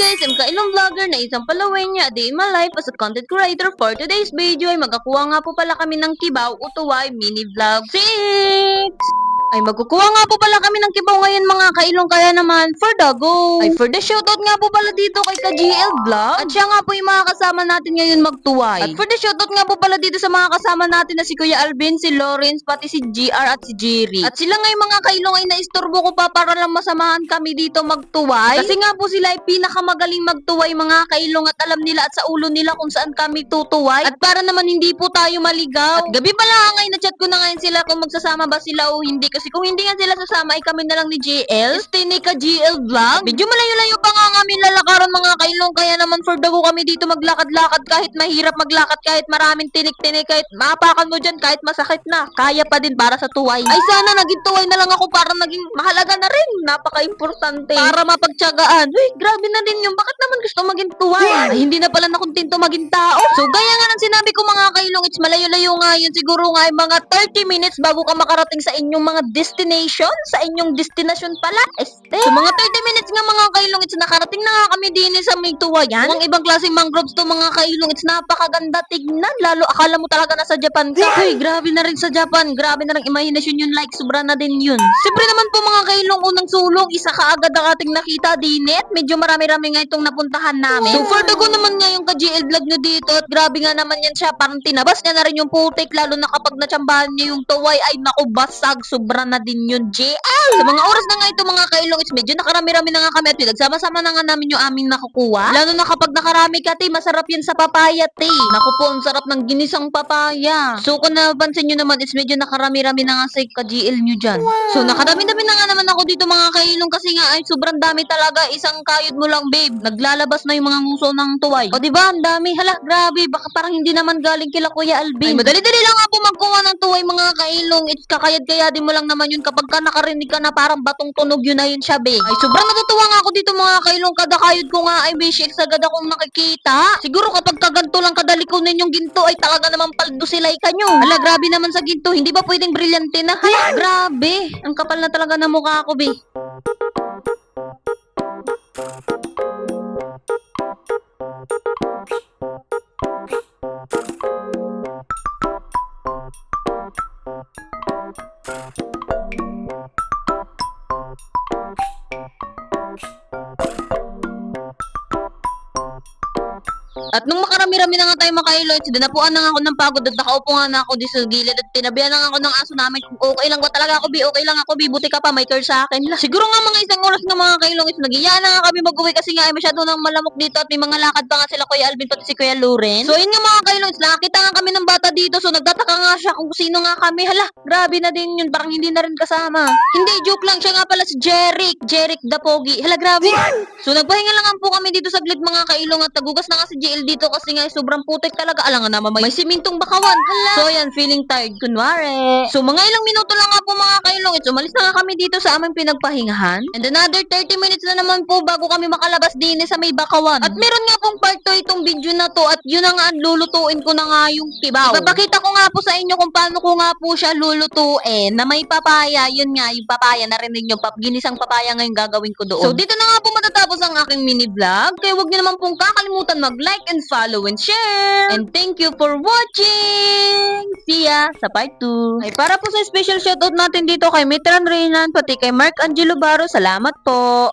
guys, I'm Kailong Vlogger na isang palawin niya day in my life as a content creator for today's video ay magkakuha nga po pala kami ng Kibaw Utuway Mini Vlog 6! Ay magkukuha nga po pala kami ng kibaw ngayon mga kailong kaya naman for the go. Ay for the shoutout nga po pala dito kay ka-GL Vlog. At siya nga po yung mga kasama natin ngayon magtuway. At for the shoutout nga po pala dito sa mga kasama natin na si Kuya Alvin, si Lawrence, pati si GR at si Jerry. At sila nga yung mga kailong ay naistorbo ko pa para lang masamahan kami dito magtuway. Kasi nga po sila ay pinakamagaling magtuway mga kailong at alam nila at sa ulo nila kung saan kami tutuway. At para naman hindi po tayo maligaw. At gabi pala ngayon na chat ko na ngayon sila kung magsasama ba sila o hindi. Kasi kung hindi nga sila sasama ay kami na lang ni JL. Stay ka GL Vlog. Medyo malayo-layo pa nga kami lalakaran mga kailong. Kaya naman for the go kami dito maglakad-lakad kahit mahirap maglakad kahit maraming tinik-tinik kahit maapakan mo dyan kahit masakit na. Kaya pa din para sa tuway. Ay sana naging tuway na lang ako para naging mahalaga na rin. Napaka-importante. Para mapagtsagaan. Uy, grabe na din yung bakit naman gusto maging tuway? Ay, hindi na pala nakuntinto maging tao. So, gaya nga ng sinabi ko mga kailong, it's malayo-layo nga yun. Siguro nga ay mga 30 minutes bago ka makarating sa inyong mga destination, sa inyong destination pala. Este. So, mga 30 minutes nga mga kailong, it's nakarating na nga kami din sa may tuwayan. Mga ibang klaseng mangroves to mga kailong, it's napakaganda tignan. Lalo, akala mo talaga nasa Japan ka. Uy, grabe na rin sa Japan. Grabe na rin imahinasyon yun. Like, sobra na din yun. Siyempre naman po mga kailong, unang sulong, isa kaagad ang ating nakita dinet. Medyo marami-rami nga itong napuntahan namin. So, for the go naman nga yung ka-GL vlog nyo dito at grabe nga naman yan siya. Parang tinabas niya na rin yung putik, lalo na kapag natsambahan niya yung tuway, ay naku, basag. Sobra na din yun, JL. Sa mga oras na nga ito mga kailong, it's medyo nakarami-rami na nga kami at pinagsama-sama na nga namin yung aming nakukuha. Lalo na kapag nakarami ka, te, masarap yun sa papaya, te. Naku po, ang sarap ng ginisang papaya. So, kung napansin nyo naman, it's medyo nakarami-rami na nga sa ka-GL nyo dyan. So, nakadami-dami na nga naman ako dito mga kailong kasi nga ay sobrang dami talaga. Isang kayod mo lang, babe. Naglalabas na yung mga nguso ng tuway. O, di ba? Ang dami. Hala, grabe. Baka parang hindi naman galing kila Kuya Alvin. Ay, madali-dali lang nga po magkuha ng tuway mga kailong. It's kakayad-kayadin mo lang naman yun kapag ka nakarinig ka na parang batong tunog yun na yun siya, babe. Ay, sobrang natutuwa nga ako dito mga kailong. Kada kayod ko nga ay may shakes agad akong nakikita. Siguro kapag kaganto lang kadaliko ninyong ginto ay talaga naman paldo silay kanyo. Hala, grabe naman sa ginto. Hindi ba pwedeng brilyante na? Hala, grabe. Ang kapal na talaga ng mukha ko, babe. At nung makarami-rami na nga tayo makailoy, dinapuan na nga ako ng pagod at nakaupo nga na ako di sa gilid at tinabihan na nga ako ng aso namin okay lang ba talaga ako, bi, okay lang ako, bi, buti ka pa, may care sa akin. Siguro nga mga isang oras nga mga kailong is nagiyaan na nga kami mag-uwi kasi nga ay masyado nang malamok dito at may mga lakad pa nga sila Kuya Alvin pati si Kuya Loren. So yun nga mga kailong is nakakita nga kami ng bata dito so nagtataka nga siya kung sino nga kami. Hala, grabe na din yun, parang hindi na rin kasama. Hindi, joke lang, siya nga pala si Jeric, Jeric the Pogi. Hala, grabe. So nagpahinga lang po kami dito sa glit mga kailong at nagugas na nga si JL dito kasi nga sobrang putik talaga. Alangan naman may, may simintong bakawan. Hala. So yan, feeling tired kunwari. So mga ilang minuto lang nga po mga kailong. It's umalis na nga kami dito sa aming pinagpahingahan. And another 30 minutes na naman po bago kami makalabas din sa may bakawan. At meron nga pong part 2 itong video na to at yun na nga lulutuin ko na nga yung kibaw. Ipapakita ko nga po sa inyo kung paano ko nga po siya lulutuin na may papaya. Yun nga, yung papaya narinig nyo. Pap, ginisang papaya ngayon gagawin ko doon. So dito na nga po matatapos ang aking mini vlog. Kaya huwag niyo naman pong kakalimutan mag-like and follow and share. And thank you for watching! See ya sa part 2. Ay para po sa special shoutout natin dito kay Mitran Reynan pati kay Mark Angelo Baro. Salamat po!